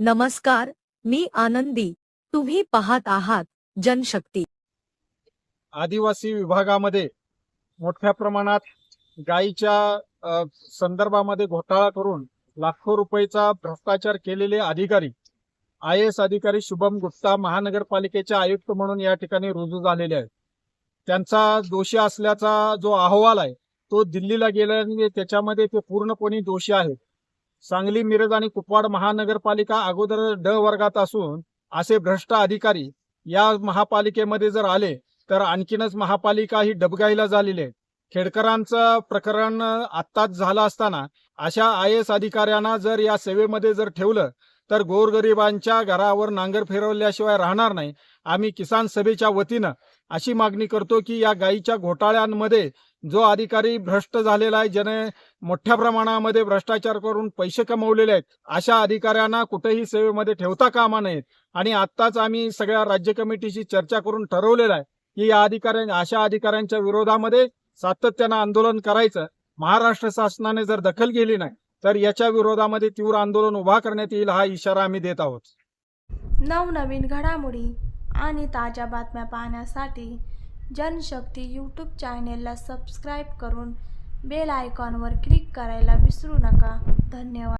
नमस्कार मी आनंदी. तुम्ही पाहत आहात जनशक्ती. आदिवासी विभागामध्ये मोठ्या प्रमाणात गायीच्या संदर्भामध्ये घोटाळा करून लाखो रुपयेचा भ्रष्टाचार केलेले अधिकारी आय एस अधिकारी शुभम गुप्ता महानगरपालिकेचे आयुक्त म्हणून या ठिकाणी रुजू झालेले आहेत. त्यांचा दोषी असल्याचा जो अहवाल आहे तो दिल्लीला गेल्याने त्याच्यामध्ये ते पूर्णपणे दोषी आहेत. सांगली मिरज आणि कुपवाड महानगरपालिका अगोदर ड वर्गात असून असे भ्रष्ट अधिकारी या महापालिकेमध्ये जर आले तर आणखीनच महापालिका ही डबगाईला झालेली आहे. खेडकरांचं प्रकरण आत्ताच झालं असताना अशा आय एस अधिकाऱ्यांना जर या सेवेमध्ये जर ठेवलं तर गोरगरिबांच्या घरावर नांगर फिरवल्याशिवाय राहणार नाही. आम्ही किसान सभेच्या वतीनं अशी मागणी करतो की या गायीच्या घोटाळ्यांमध्ये जो अधिकारी भ्रष्ट झालेला आहे ज्याने मोठ्या प्रमाणामध्ये भ्रष्टाचार करून पैसे कमवलेले आहेत अशा अधिकाऱ्यांना कुठेही सेवेमध्ये ठेवता कामा नयेत आणि आत्ताच आम्ही सगळ्या राज्य कमिटीशी चर्चा करून ठरवलेलं आहे की या अधिकाऱ्यां अशा अधिकाऱ्यांच्या विरोधामध्ये सातत्यानं आंदोलन करायचं. महाराष्ट्र शासनाने जर दखल केली नाही तर याच्या विरोधामध्ये तीव्र आंदोलन उभा करण्यात येईल हा इशारा आम्ही देत आहोत. नवनवीन घडामोडी आणि ताज्या बातम्या पाहण्यासाठी जनशक्ती यूट्यूब चॅनेलला सबस्क्राईब करून बेल आयकॉनवर क्लिक करायला विसरू नका. धन्यवाद.